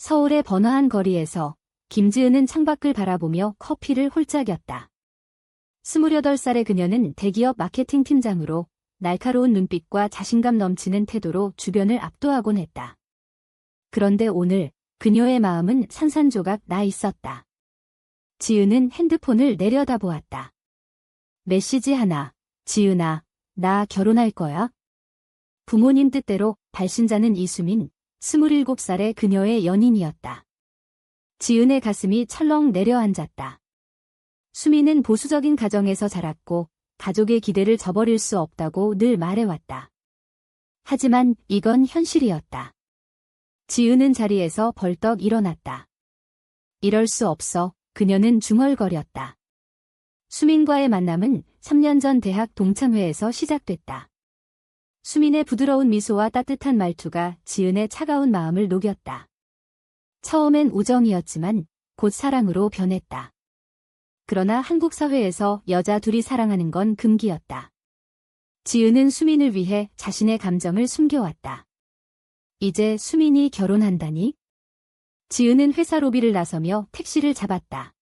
서울의 번화한 거리에서 김지은은 창밖을 바라보며 커피를 홀짝였다. 28살의 그녀는 대기업 마케팅 팀장으로 날카로운 눈빛과 자신감 넘치는 태도로 주변을 압도하곤 했다. 그런데 오늘 그녀의 마음은 산산조각 나 있었다. 지은은 핸드폰을 내려다보았다. 메시지 하나, 지은아, 나 결혼할 거야? 부모님 뜻대로 발신자는 이수민, 27살의 그녀의 연인이었다. 지은의 가슴이 철렁 내려앉았다. 수민은 보수적인 가정에서 자랐고 가족의 기대를 저버릴 수 없다고 늘 말해왔다. 하지만 이건 현실이었다. 지은은 자리에서 벌떡 일어났다. 이럴 수 없어 그녀는 중얼거렸다. 수민과의 만남은 3년 전 대학 동창회에서 시작됐다. 수민의 부드러운 미소와 따뜻한 말투가 지은의 차가운 마음을 녹였다. 처음엔 우정이었지만 곧 사랑으로 변했다. 그러나 한국 사회에서 여자 둘이 사랑하는 건 금기였다. 지은은 수민을 위해 자신의 감정을 숨겨왔다. 이제 수민이 결혼한다니? 지은은 회사 로비를 나서며 택시를 잡았다.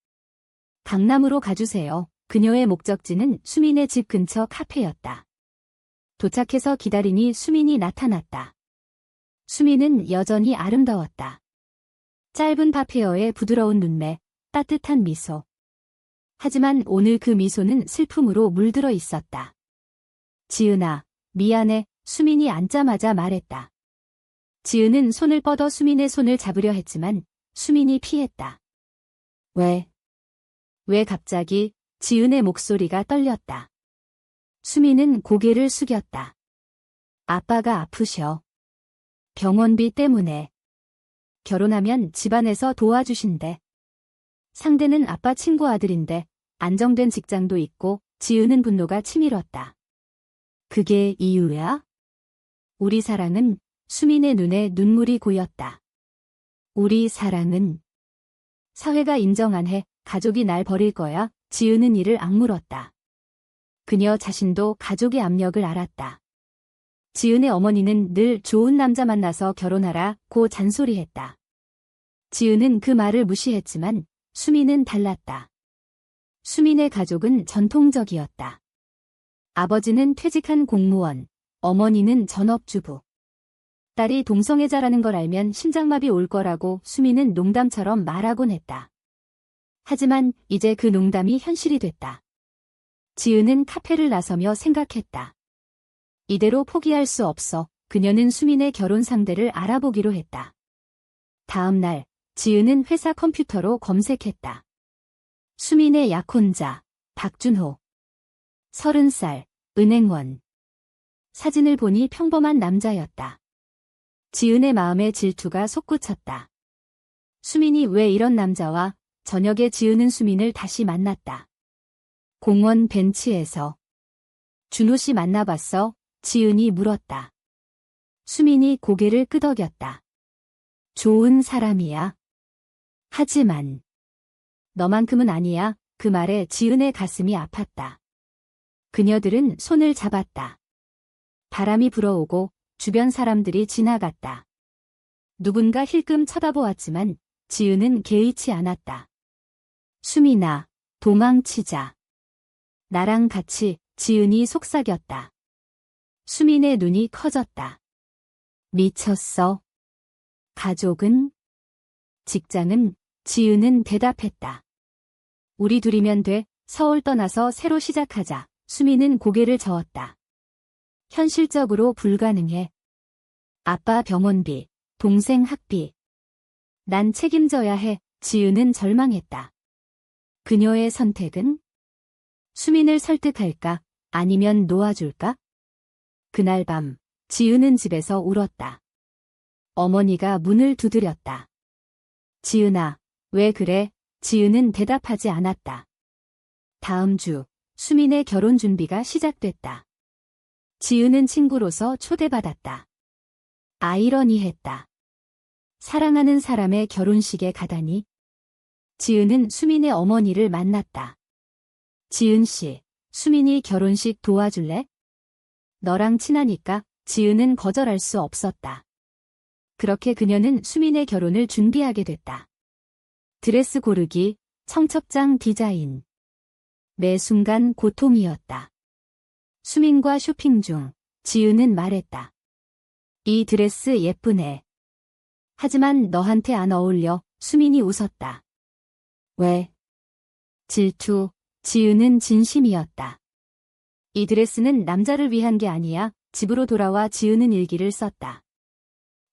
강남으로 가주세요. 그녀의 목적지는 수민의 집 근처 카페였다. 도착해서 기다리니 수민이 나타났다. 수민은 여전히 아름다웠다. 짧은 파페어의 부드러운 눈매, 따뜻한 미소. 하지만 오늘 그 미소는 슬픔으로 물들어 있었다. 지은아, 미안해, 수민이 앉자마자 말했다. 지은은 손을 뻗어 수민의 손을 잡으려 했지만 수민이 피했다. 왜? 왜 갑자기 지은의 목소리가 떨렸다. 수민은 고개를 숙였다. 아빠가 아프셔. 병원비 때문에. 결혼하면 집안에서 도와주신대. 상대는 아빠 친구 아들인데 안정된 직장도 있고 지은은 분노가 치밀었다. 그게 이유야? 우리 사랑은 수민의 눈에 눈물이 고였다. 우리 사랑은 사회가 인정 안 해 가족이 날 버릴 거야 지은은 이를 악물었다. 그녀 자신도 가족의 압력을 알았다. 지은의 어머니는 늘 좋은 남자 만나서 결혼하라 고 잔소리했다. 지은은 그 말을 무시했지만 수민은 달랐다. 수민의 가족은 전통적이었다. 아버지는 퇴직한 공무원, 어머니는 전업주부. 딸이 동성애자라는 걸 알면 심장마비 올 거라고 수민은 농담처럼 말하곤 했다. 하지만 이제 그 농담이 현실이 됐다. 지은은 카페를 나서며 생각했다. 이대로 포기할 수 없어 그녀는 수민의 결혼 상대를 알아보기로 했다. 다음 날 지은은 회사 컴퓨터로 검색했다. 수민의 약혼자 박준호 30살 은행원 사진을 보니 평범한 남자였다. 지은의 마음에 질투가 솟구쳤다. 수민이 왜 이런 남자와 저녁에 지은은 수민을 다시 만났다. 공원 벤치에서 준호 씨 만나봤어? 지은이 물었다. 수민이 고개를 끄덕였다. 좋은 사람이야. 하지만 너만큼은 아니야. 그 말에 지은의 가슴이 아팠다. 그녀들은 손을 잡았다. 바람이 불어오고 주변 사람들이 지나갔다. 누군가 힐끔 쳐다보았지만 지은은 개의치 않았다. 수민아, 도망치자. 나랑 같이 지은이 속삭였다. 수민의 눈이 커졌다. 미쳤어. 가족은? 직장은? 지은은 대답했다. 우리 둘이면 돼. 서울 떠나서 새로 시작하자. 수민은 고개를 저었다. 현실적으로 불가능해. 아빠 병원비, 동생 학비. 난 책임져야 해. 지은은 절망했다. 그녀의 선택은? 수민을 설득할까? 아니면 놓아줄까? 그날 밤, 지은은 집에서 울었다. 어머니가 문을 두드렸다. 지은아, 왜 그래? 지은은 대답하지 않았다. 다음 주, 수민의 결혼 준비가 시작됐다. 지은은 친구로서 초대받았다. 아이러니했다. 사랑하는 사람의 결혼식에 가다니. 지은은 수민의 어머니를 만났다. 지은 씨, 수민이 결혼식 도와줄래? 너랑 친하니까 지은은 거절할 수 없었다. 그렇게 그녀는 수민의 결혼을 준비하게 됐다. 드레스 고르기, 청첩장 디자인. 매 순간 고통이었다. 수민과 쇼핑 중 지은은 말했다. 이 드레스 예쁘네. 하지만 너한테 안 어울려. 수민이 웃었다. 왜? 질투, 지은은 진심이었다. 이 드레스는 남자를 위한 게 아니야. 집으로 돌아와 지은은 일기를 썼다.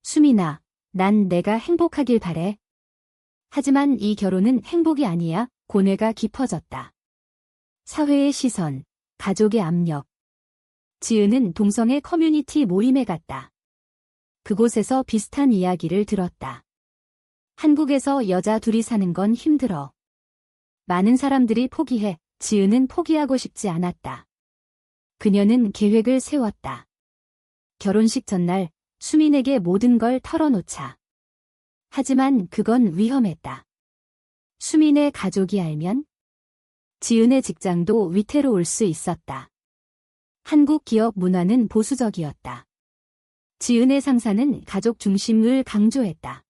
수민아, 난 내가 행복하길 바래. 하지만 이 결혼은 행복이 아니야. 고뇌가 깊어졌다. 사회의 시선, 가족의 압력. 지은은 동성애 커뮤니티 모임에 갔다. 그곳에서 비슷한 이야기를 들었다. 한국에서 여자 둘이 사는 건 힘들어. 많은 사람들이 포기해. 지은은 포기하고 싶지 않았다. 그녀는 계획을 세웠다. 결혼식 전날 수민에게 모든 걸 털어놓자. 하지만 그건 위험했다. 수민의 가족이 알면 지은의 직장도 위태로울 수 있었다. 한국 기업 문화는 보수적이었다. 지은의 상사는 가족 중심을 강조했다.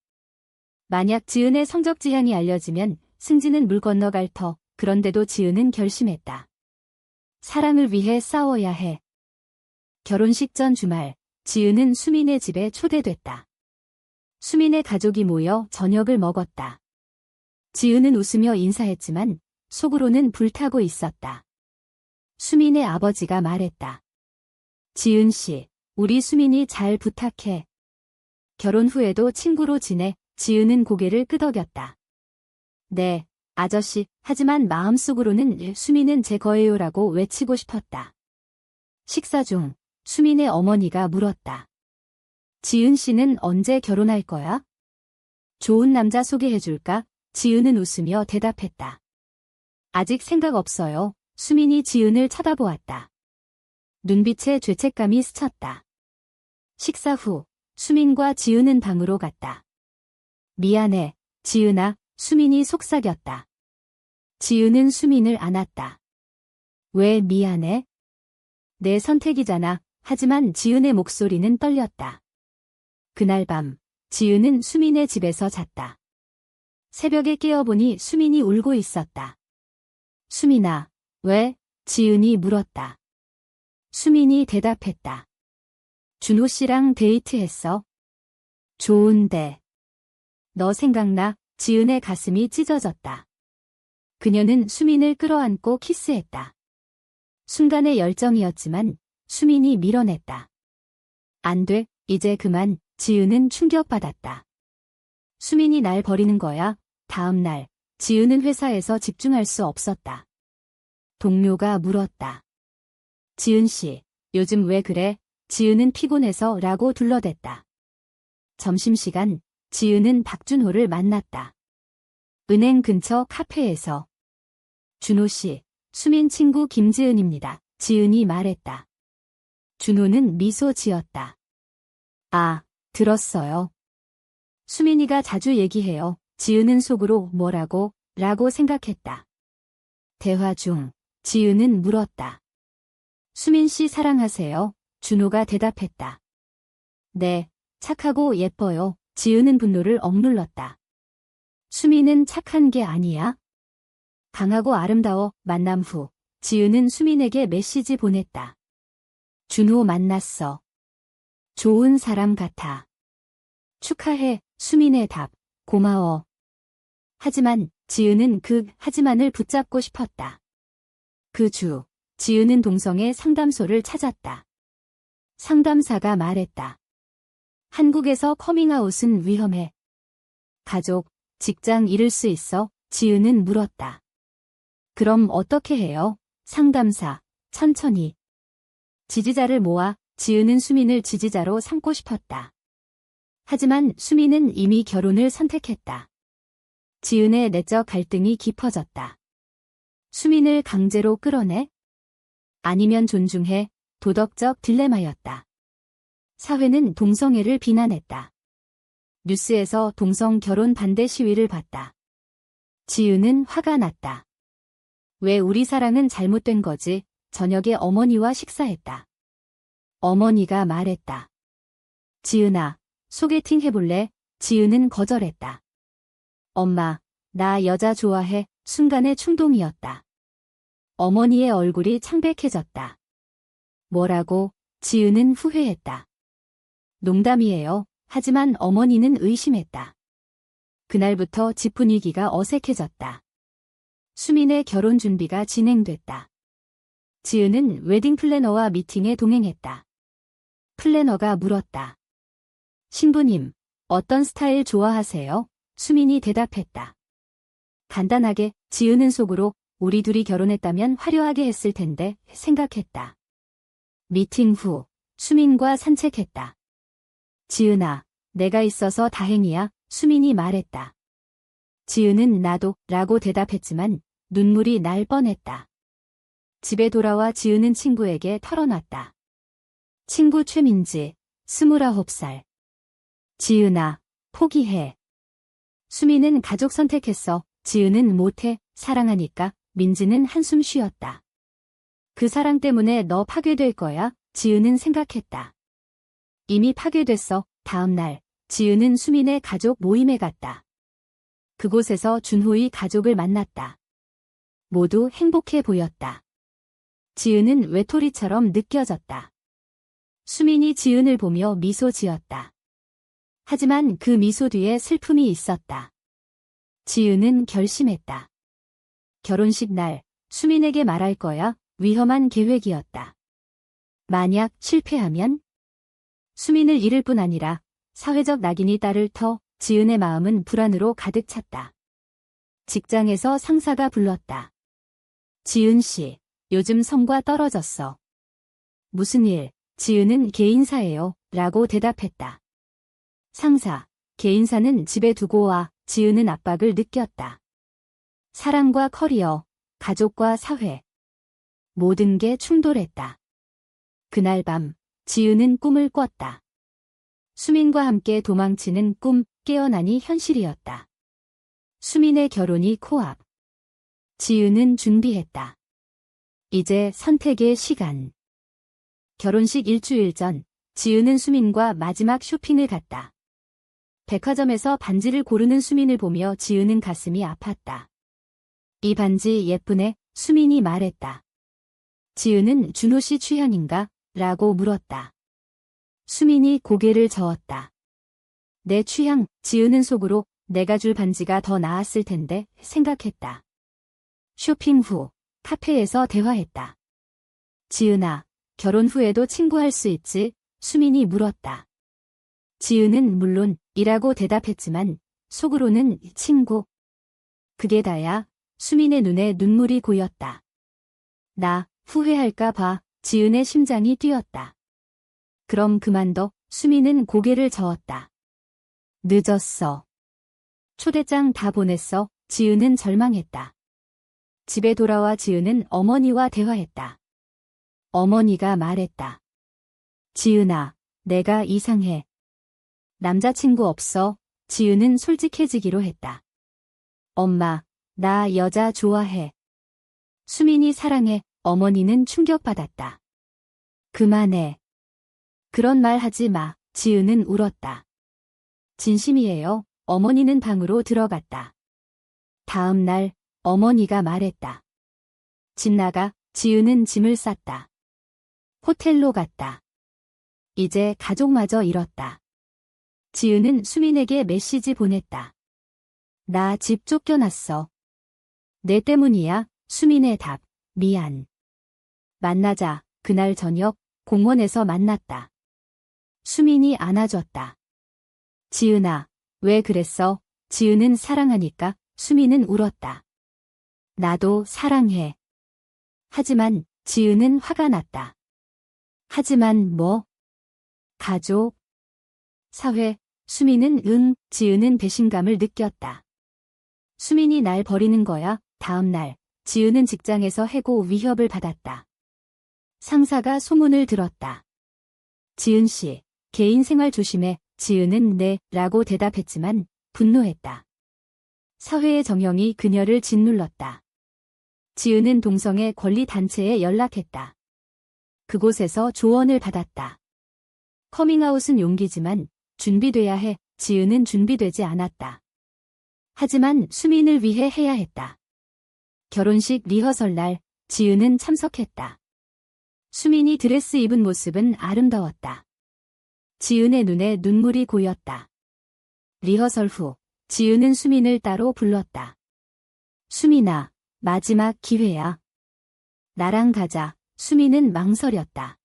만약 지은의 성적 지향이 알려지면 승진은 물 건너갈 터, 그런데도 지은은 결심했다. 사랑을 위해 싸워야 해. 결혼식 전 주말, 지은은 수민의 집에 초대됐다. 수민의 가족이 모여 저녁을 먹었다. 지은은 웃으며 인사했지만 속으로는 불타고 있었다. 수민의 아버지가 말했다. 지은 씨, 우리 수민이 잘 부탁해. 결혼 후에도 친구로 지내 지은은 고개를 끄덕였다. 네, 아저씨, 하지만 마음속으로는 수민은 제 거예요라고 외치고 싶었다. 식사 중 수민의 어머니가 물었다. 지은 씨는 언제 결혼할 거야? 좋은 남자 소개해줄까? 지은은 웃으며 대답했다. 아직 생각 없어요. 수민이 지은을 쳐다보았다. 눈빛에 죄책감이 스쳤다. 식사 후 수민과 지은은 방으로 갔다. 미안해, 지은아, 수민이 속삭였다. 지은은 수민을 안았다. 왜 미안해? 내 선택이잖아. 하지만 지은의 목소리는 떨렸다. 그날 밤, 지은은 수민의 집에서 잤다. 새벽에 깨어보니 수민이 울고 있었다. 수민아, 왜? 지은이 물었다. 수민이 대답했다. 준호 씨랑 데이트했어. 좋은데. 너 생각나? 지은의 가슴이 찢어졌다. 그녀는 수민을 끌어안고 키스했다. 순간의 열정이었지만 수민이 밀어냈다. 안 돼, 이제 그만, 지은은 충격받았다. 수민이 날 버리는 거야. 다음 날, 지은은 회사에서 집중할 수 없었다. 동료가 물었다. 지은 씨, 요즘 왜 그래? 지은은 피곤해서 라고 둘러댔다. 점심시간, 지은은 박준호를 만났다. 은행 근처 카페에서. 준호 씨, 수민 친구 김지은입니다. 지은이 말했다. 준호는 미소 지었다. 아, 들었어요. 수민이가 자주 얘기해요. 지은은 속으로 뭐라고? 라고 생각했다. 대화 중, 지은은 물었다. 수민 씨 사랑하세요? 준호가 대답했다. 네, 착하고 예뻐요. 지은은 분노를 억눌렀다. 수민은 착한 게 아니야? 강하고 아름다워 만남 후 지은은 수민에게 메시지 보냈다. 준호 만났어. 좋은 사람 같아. 축하해, 수민의 답. 고마워. 하지만 지은은 그 하지만을 붙잡고 싶었다. 그 주, 지은은 동성애 상담소를 찾았다. 상담사가 말했다. 한국에서 커밍아웃은 위험해. 가족, 직장 잃을 수 있어? 지은은 물었다. 그럼 어떻게 해요? 상담사, 천천히. 지지자를 모아 지은은 수민을 지지자로 삼고 싶었다. 하지만 수민은 이미 결혼을 선택했다. 지은의 내적 갈등이 깊어졌다. 수민을 강제로 끌어내? 아니면 존중해 도덕적 딜레마였다. 사회는 동성애를 비난했다. 뉴스에서 동성 결혼 반대 시위를 봤다. 지은은 화가 났다. 왜 우리 사랑은 잘못된 거지? 저녁에 어머니와 식사했다. 어머니가 말했다. 지은아, 소개팅 해볼래? 지은은 거절했다. 엄마, 나 여자 좋아해. 순간의 충동이었다. 어머니의 얼굴이 창백해졌다. 뭐라고? 지은은 후회했다. 농담이에요. 하지만 어머니는 의심했다. 그날부터 집 분위기가 어색해졌다. 수민의 결혼 준비가 진행됐다. 지은은 웨딩 플래너와 미팅에 동행했다. 플래너가 물었다. 신부님, 어떤 스타일 좋아하세요? 수민이 대답했다. 간단하게 지은은 속으로 우리 둘이 결혼했다면 화려하게 했을 텐데 생각했다. 미팅 후 수민과 산책했다. 지은아, 내가 있어서 다행이야, 수민이 말했다. 지은은 나도 라고 대답했지만 눈물이 날 뻔했다. 집에 돌아와 지은은 친구에게 털어놨다. 친구 최민지, 스물아홉 살. 지은아, 포기해. 수민은 가족 선택했어. 지은은 못해. 사랑하니까. 민지는 한숨 쉬었다. 그 사랑 때문에 너 파괴될 거야. 지은은 생각했다. 이미 파괴됐어. 다음 날, 지은은 수민의 가족 모임에 갔다. 그곳에서 준호의 가족을 만났다. 모두 행복해 보였다. 지은은 외톨이처럼 느껴졌다. 수민이 지은을 보며 미소 지었다. 하지만 그 미소 뒤에 슬픔이 있었다. 지은은 결심했다. 결혼식 날, 수민에게 말할 거야 위험한 계획이었다. 만약 실패하면 수민을 잃을 뿐 아니라 사회적 낙인이 딸을 터 지은의 마음은 불안으로 가득 찼다. 직장에서 상사가 불렀다. 지은 씨, 요즘 성과 떨어졌어. 무슨 일? 지은은 개인사예요. 라고 대답했다. 상사, 개인사는 집에 두고 와. 지은은 압박을 느꼈다. 사랑과 커리어, 가족과 사회. 모든 게 충돌했다. 그날 밤, 지은은 꿈을 꿨다. 수민과 함께 도망치는 꿈, 깨어나니 현실이었다. 수민의 결혼이 코앞. 지은은 준비했다. 이제 선택의 시간. 결혼식 일주일 전, 지은은 수민과 마지막 쇼핑을 갔다. 백화점에서 반지를 고르는 수민을 보며 지은은 가슴이 아팠다. 이 반지 예쁘네, 수민이 말했다. 지은은 준호 씨 취향인가? 라고 물었다. 수민이 고개를 저었다. 내 취향, 지은은 속으로 내가 줄 반지가 더 나았을 텐데 생각했다. 쇼핑 후 카페에서 대화했다. 지은아, 결혼 후에도 친구할 수 있지? 수민이 물었다. 지은은 물론 이라고 대답했지만 속으로는 친구. 그게 다야. 수민의 눈에 눈물이 고였다. 나 후회할까 봐 지은의 심장이 뛰었다. 그럼 그만둬. 수민은 고개를 저었다. 늦었어. 초대장 다 보냈어. 지은은 절망했다. 집에 돌아와 지은은 어머니와 대화했다. 어머니가 말했다. 지은아, 내가 이상해. 남자친구 없어. 지은은 솔직해지기로 했다. 엄마, 나 여자 좋아해. 수민이 사랑해. 어머니는 충격받았다. 그만해. 그런 말 하지 마. 지은은 울었다. 진심이에요. 어머니는 방으로 들어갔다. 다음 날 어머니가 말했다. 집 나가 지은은 짐을 쌌다. 호텔로 갔다. 이제 가족마저 잃었다. 지은은 수민에게 메시지 보냈다. 나 집 쫓겨났어. 내 때문이야. 수민의 답. 미안. 만나자. 그날 저녁 공원에서 만났다. 수민이 안아줬다. 지은아, 왜 그랬어? 지은은 사랑하니까 수민은 울었다. 나도 사랑해. 하지만 지은은 화가 났다. 하지만 뭐? 가족? 사회? 수민은 응, 지은은 배신감을 느꼈다. 수민이 날 버리는 거야. 다음 날, 지은은 직장에서 해고 위협을 받았다. 상사가 소문을 들었다. 지은 씨, 개인 생활 조심해. 지은은 네, 라고 대답했지만 분노했다. 사회의 정형이 그녀를 짓눌렀다. 지은은 동성애 권리 단체에 연락했다. 그곳에서 조언을 받았다. 커밍아웃은 용기지만 준비돼야 해. 지은은 준비되지 않았다. 하지만 수민을 위해 해야 했다. 결혼식 리허설 날 지은은 참석했다. 수민이 드레스 입은 모습은 아름다웠다. 지은의 눈에 눈물이 고였다. 리허설 후 지은은 수민을 따로 불렀다. 수민아, 마지막 기회야. 나랑 가자. 수민은 망설였다.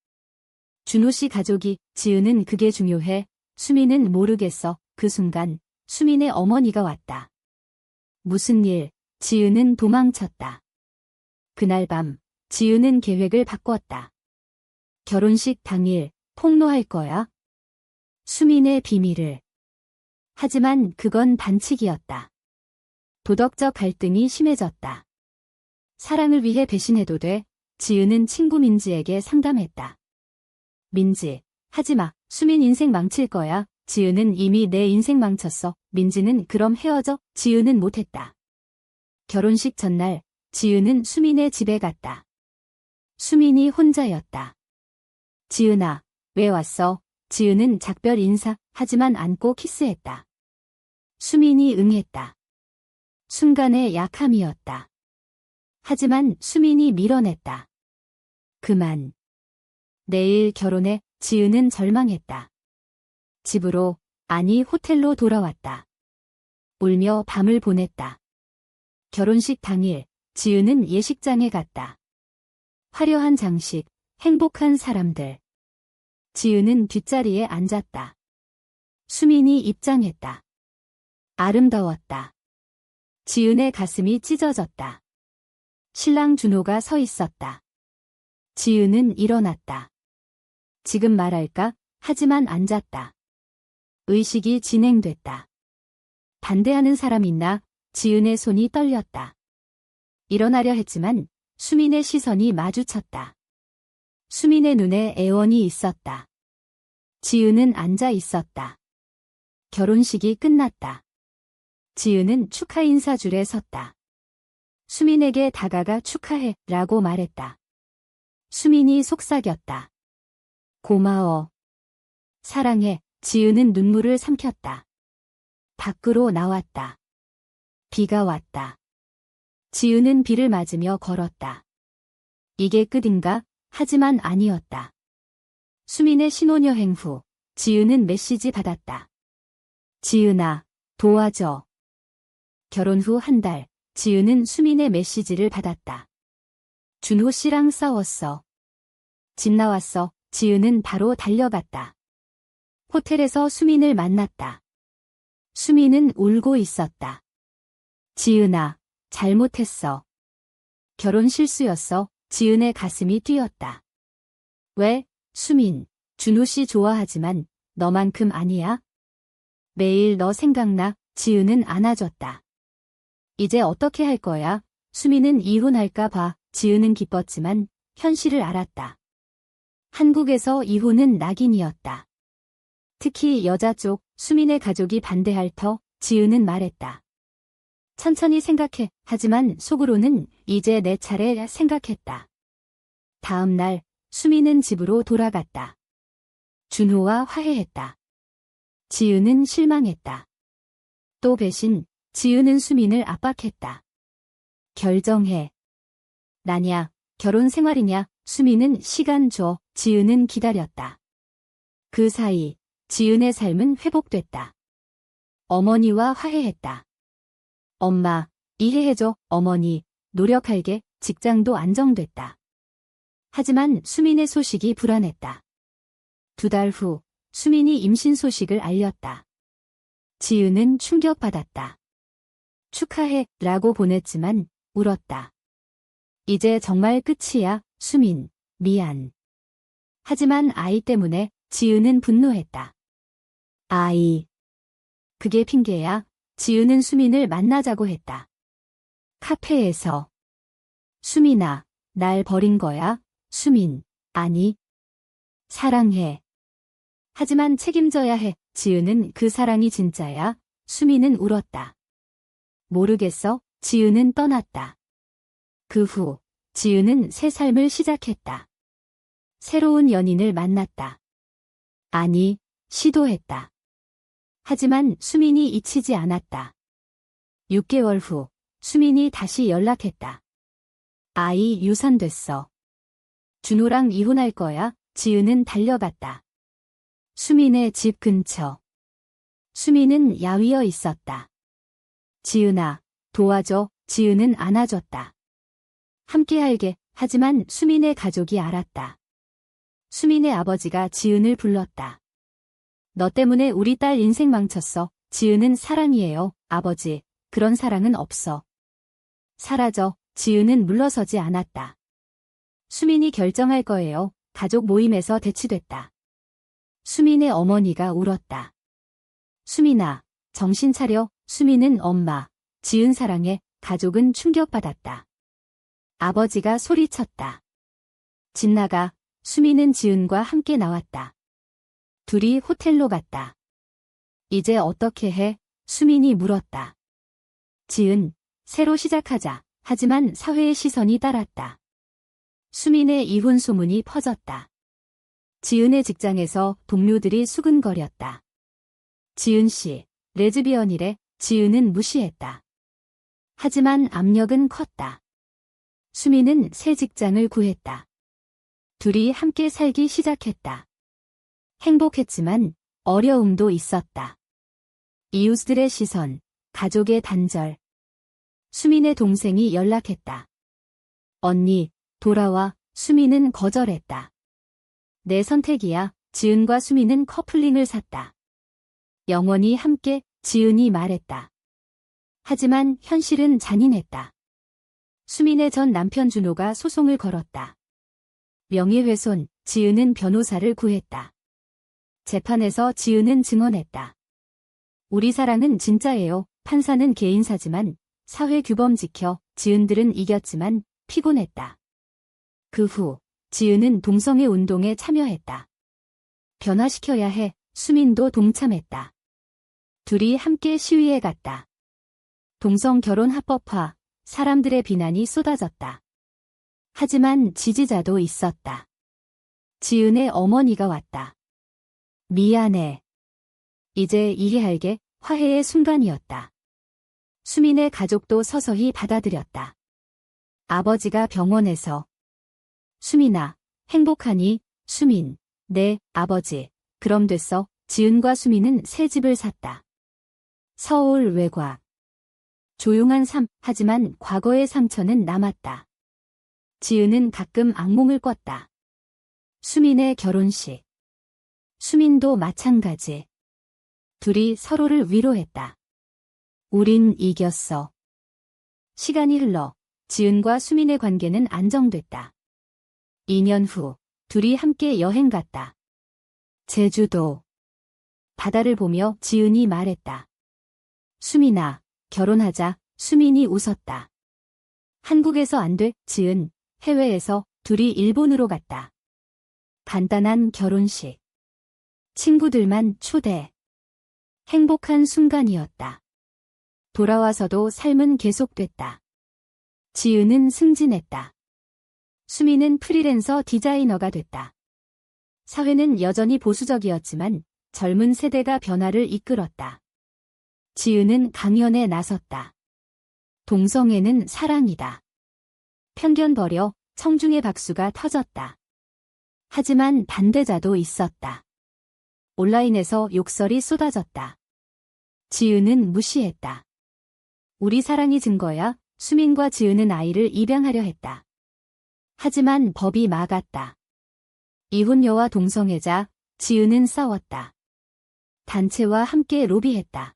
준호 씨 가족이 지은은 그게 중요해. 수민은 모르겠어. 그 순간 수민의 어머니가 왔다. 무슨 일? 지은은 도망쳤다. 그날 밤 지은은 계획을 바꿨다. 결혼식 당일 폭로할 거야. 수민의 비밀을. 하지만 그건 반칙이었다. 도덕적 갈등이 심해졌다. 사랑을 위해 배신해도 돼. 지은은 친구 민지에게 상담했다. 민지, 하지마. 수민 인생 망칠 거야. 지은은 이미 내 인생 망쳤어. 민지는 그럼 헤어져. 지은은 못했다. 결혼식 전날 지은은 수민의 집에 갔다. 수민이 혼자였다. 지은아, 왜 왔어? 지은은 작별 인사, 하지만 안고 키스했다. 수민이 응했다. 순간의 약함이었다. 하지만 수민이 밀어냈다. 그만. 내일 결혼해 지은은 절망했다. 집으로, 아니 호텔로 돌아왔다. 울며 밤을 보냈다. 결혼식 당일, 지은은 예식장에 갔다. 화려한 장식, 행복한 사람들. 지은은 뒷자리에 앉았다. 수민이 입장했다. 아름다웠다. 지은의 가슴이 찢어졌다. 신랑 준호가 서 있었다. 지은은 일어났다. 지금 말할까? 하지만 앉았다. 의식이 진행됐다. 반대하는 사람 있나? 지은의 손이 떨렸다. 일어나려 했지만 수민의 시선이 마주쳤다. 수민의 눈에 애원이 있었다. 지은은 앉아 있었다. 결혼식이 끝났다. 지은은 축하 인사줄에 섰다. 수민에게 다가가 축하해 라고 말했다. 수민이 속삭였다. 고마워. 사랑해. 지은은 눈물을 삼켰다. 밖으로 나왔다. 비가 왔다. 지은은 비를 맞으며 걸었다. 이게 끝인가? 하지만 아니었다. 수민의 신혼여행 후 지은은 메시지 받았다. 지은아, 도와줘. 결혼 후 한 달, 지은은 수민의 메시지를 받았다. 준호 씨랑 싸웠어. 집 나왔어. 지은은 바로 달려갔다. 호텔에서 수민을 만났다. 수민은 울고 있었다. 지은아, 잘못했어. 결혼 실수였어. 지은의 가슴이 뛰었다. 왜? 수민, 준호 씨 좋아하지만 너만큼 아니야? 매일 너 생각나. 지은은 안아줬다. 이제 어떻게 할 거야? 수민은 이혼할까 봐. 지은은 기뻤지만 현실을 알았다. 한국에서 이혼은 낙인이었다. 특히 여자 쪽 수민의 가족이 반대할 터 지은은 말했다. 천천히 생각해. 하지만 속으로는 이제 내 차례 생각했다. 다음 날 수민은 집으로 돌아갔다. 준호와 화해했다. 지은은 실망했다. 또 배신, 지은은 수민을 압박했다. 결정해. 나냐, 결혼 생활이냐, 수민은 시간 줘, 지은은 기다렸다. 그 사이, 지은의 삶은 회복됐다. 어머니와 화해했다. 엄마, 이해해줘, 어머니, 노력할게, 직장도 안정됐다. 하지만 수민의 소식이 불안했다. 두 달 후, 수민이 임신 소식을 알렸다. 지은은 충격받았다. 축하해, 라고 보냈지만, 울었다. 이제 정말 끝이야, 수민, 미안. 하지만 아이 때문에 지은은 분노했다. 아이. 그게 핑계야. 지은은 수민을 만나자고 했다. 카페에서. 수민아, 날 버린 거야? 수민, 아니. 사랑해. 하지만 책임져야 해. 지은은 그 사랑이 진짜야. 수민은 울었다. 모르겠어. 지은은 떠났다. 그 후, 지은은 새 삶을 시작했다. 새로운 연인을 만났다. 아니, 시도했다. 하지만 수민이 잊히지 않았다. 6개월 후 수민이 다시 연락했다. 아이 유산됐어. 준호랑 이혼할 거야. 지은은 달려갔다. 수민의 집 근처. 수민은 야위어 있었다. 지은아, 도와줘. 지은은 안아줬다. 함께 할게. 하지만 수민의 가족이 알았다. 수민의 아버지가 지은을 불렀다. 너 때문에 우리 딸 인생 망쳤어. 지은은 사랑이에요. 아버지, 그런 사랑은 없어. 사라져. 지은은 물러서지 않았다. 수민이 결정할 거예요. 가족 모임에서 대치됐다. 수민의 어머니가 울었다. 수민아, 정신 차려. 수민은 엄마. 지은 사랑에 가족은 충격받았다. 아버지가 소리쳤다. 집 나가. 수민은 지은과 함께 나왔다. 둘이 호텔로 갔다. 이제 어떻게 해? 수민이 물었다. 지은, 새로 시작하자. 하지만 사회의 시선이 따랐다. 수민의 이혼 소문이 퍼졌다. 지은의 직장에서 동료들이 수근거렸다. 지은 씨, 레즈비언이래. 지은은 무시했다. 하지만 압력은 컸다. 수민은 새 직장을 구했다. 둘이 함께 살기 시작했다. 행복했지만 어려움도 있었다. 이웃들의 시선, 가족의 단절. 수민의 동생이 연락했다. 언니, 돌아와, 수민은 거절했다. 내 선택이야, 지은과 수민은 커플링을 샀다. 영원히 함께, 지은이 말했다. 하지만 현실은 잔인했다. 수민의 전 남편 준호가 소송을 걸었다. 명예훼손, 지은은 변호사를 구했다. 재판에서 지은은 증언했다. 우리 사랑은 진짜예요. 판사는 개인사지만 사회 규범 지켜 지은들은 이겼지만 피곤했다. 그 후 지은은 동성애 운동에 참여했다. 변화시켜야 해 수민도 동참했다. 둘이 함께 시위에 갔다. 동성 결혼 합법화, 사람들의 비난이 쏟아졌다. 하지만 지지자도 있었다. 지은의 어머니가 왔다. 미안해. 이제 이해할게 화해의 순간이었다. 수민의 가족도 서서히 받아들였다. 아버지가 병원에서 수민아, 행복하니? 수민, 네, 아버지. 그럼 됐어. 지은과 수민은 새 집을 샀다. 서울 외곽. 조용한 삶, 하지만 과거의 상처는 남았다. 지은은 가끔 악몽을 꿨다. 수민의 결혼식. 수민도 마찬가지. 둘이 서로를 위로했다. 우린 이겼어. 시간이 흘러 지은과 수민의 관계는 안정됐다. 2년 후 둘이 함께 여행 갔다. 제주도. 바다를 보며 지은이 말했다. 수민아, 결혼하자. 수민이 웃었다. 한국에서 안 돼, 지은. 해외에서 둘이 일본으로 갔다. 간단한 결혼식. 친구들만 초대. 행복한 순간이었다. 돌아와서도 삶은 계속됐다. 지은은 승진했다. 수미는 프리랜서 디자이너가 됐다. 사회는 여전히 보수적이었지만 젊은 세대가 변화를 이끌었다. 지은은 강연에 나섰다. 동성애는 사랑이다. 편견 버려 청중의 박수가 터졌다. 하지만 반대자도 있었다. 온라인에서 욕설이 쏟아졌다. 지은은 무시했다. 우리 사랑이 증거야 수민과 지은은 아이를 입양하려 했다. 하지만 법이 막았다. 이혼녀와 동성애자 지은은 싸웠다. 단체와 함께 로비했다.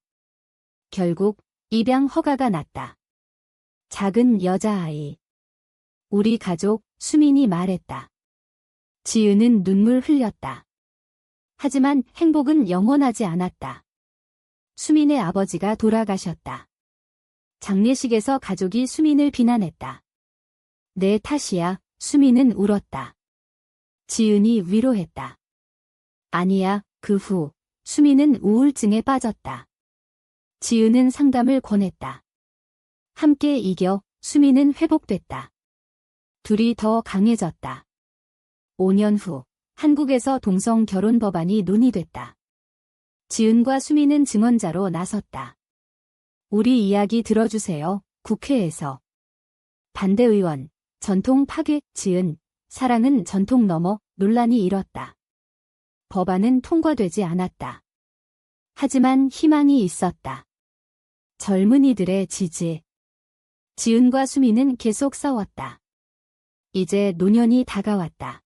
결국 입양 허가가 났다. 작은 여자아이. 우리 가족 수민이 말했다. 지은은 눈물 흘렸다. 하지만 행복은 영원하지 않았다. 수민의 아버지가 돌아가셨다. 장례식에서 가족이 수민을 비난했다. 내 탓이야, 수민은 울었다. 지은이 위로했다. 아니야, 그 후, 수민은 우울증에 빠졌다. 지은은 상담을 권했다. 함께 이겨, 수민은 회복됐다. 둘이 더 강해졌다. 5년 후, 한국에서 동성 결혼 법안이 논의됐다. 지은과 수민은 증언자로 나섰다. 우리 이야기 들어주세요. 국회에서. 반대의원, 전통 파괴, 지은, 사랑은 전통 넘어 논란이 일었다. 법안은 통과되지 않았다. 하지만 희망이 있었다. 젊은이들의 지지. 지은과 수민은 계속 싸웠다. 이제 노년이 다가왔다.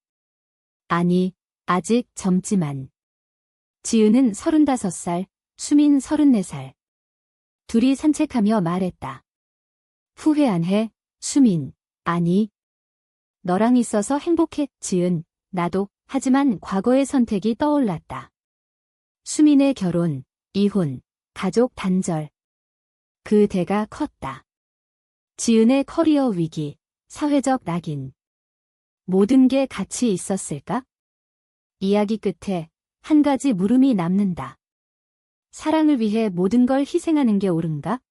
아니, 아직 젊지만. 지은은 35살, 수민 34살. 둘이 산책하며 말했다. 후회 안 해, 수민. 아니. 너랑 있어서 행복해, 지은. 나도. 하지만 과거의 선택이 떠올랐다. 수민의 결혼, 이혼, 가족 단절. 그 대가 컸다. 지은의 커리어 위기, 사회적 낙인. 모든 게 같이 있었을까? 이야기 끝에 한 가지 물음이 남는다. 사랑을 위해 모든 걸 희생하는 게 옳은가?